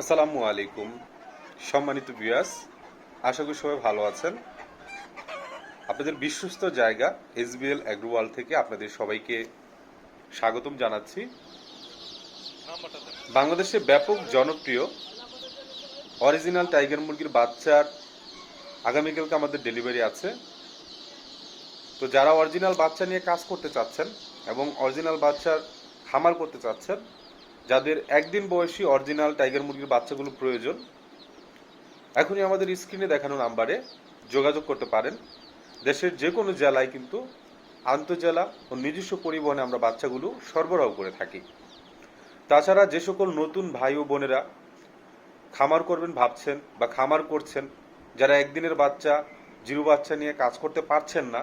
আসসালামু আলাইকুম, সম্মানিত বিয়াস আশা করি সবাই ভালো আছেন। আপনাদের বিশ্বস্ত জায়গা এসবিএল অ্যাগ্রোওয়াল থেকে আপনাদের সবাইকে স্বাগতম জানাচ্ছি। বাংলাদেশে ব্যাপক জনপ্রিয় অরিজিনাল টাইগার মুরগির বাচ্চার আগামীকালকে আমাদের ডেলিভারি আছে। তো যারা অরিজিনাল বাচ্চা নিয়ে কাজ করতে চাচ্ছেন এবং অরিজিনাল বাচ্চার খামার করতে চাচ্ছেন যাদের একদিন বয়সী অরিজিনাল টাইগার মুরগির বাচ্চাগুলো প্রয়োজন, এখনই আমাদের স্ক্রিনে দেখানো নাম্বারে যোগাযোগ করতে পারেন। দেশের যে কোনো জেলায় কিন্তু আন্তজেলা ও নিজস্ব পরিবহনে আমরা বাচ্চাগুলো সরবরাহ করে থাকি। তাছাড়া যে সকল নতুন ভাই ও বোনেরা খামার করবেন ভাবছেন বা খামার করছেন, যারা একদিনের বাচ্চা, জিরো বাচ্চা নিয়ে কাজ করতে পারছেন না,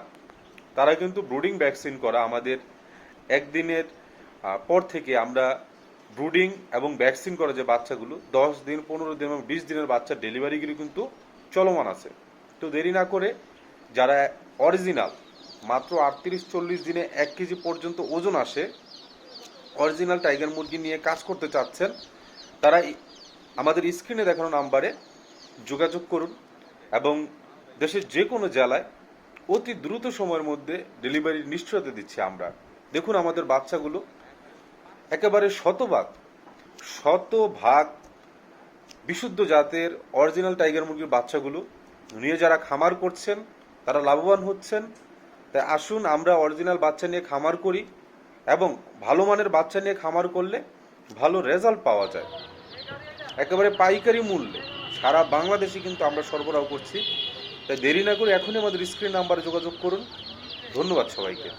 তারা কিন্তু ব্রুডিং ভ্যাকসিন করা আমাদের একদিনের পর থেকে আমরা ব্রুডিং এবং ভ্যাকসিন করা যে বাচ্চাগুলো, দশ দিন, পনেরো দিন এবং বিশ দিনের বাচ্চা ডেলিভারিগুলো কিন্তু চলমান আছে। তো দেরি না করে যারা অরিজিনাল মাত্র আটত্রিশ, চল্লিশ দিনে এক কেজি পর্যন্ত ওজন আসে অরিজিনাল টাইগার মুরগি নিয়ে কাজ করতে চাচ্ছেন, তারা আমাদের স্ক্রিনে দেখানো নাম্বারে যোগাযোগ করুন এবং দেশের যে কোনো জেলায় অতি দ্রুত সময়ের মধ্যে ডেলিভারির নিশ্চয়তা দিচ্ছি আমরা। দেখুন আমাদের বাচ্চাগুলো একেবারে শতভাগ শতভাগ বিশুদ্ধ জাতের অরিজিনাল টাইগার মুরগির বাচ্চাগুলো নিয়ে যারা খামার করছেন, তারা লাভবান হচ্ছেন। তাই আসুন আমরা অরিজিনাল বাচ্চা নিয়ে খামার করি এবং ভালো মানের বাচ্চা নিয়ে খামার করলে ভালো রেজাল্ট পাওয়া যায়। একেবারে পাইকারি মূল্যে। সারা বাংলাদেশে কিন্তু আমরা সরবরাহ করছি। তাই দেরি না করে এখনই আমাদের স্ক্রিন নাম্বারে যোগাযোগ করুন। ধন্যবাদ সবাইকে।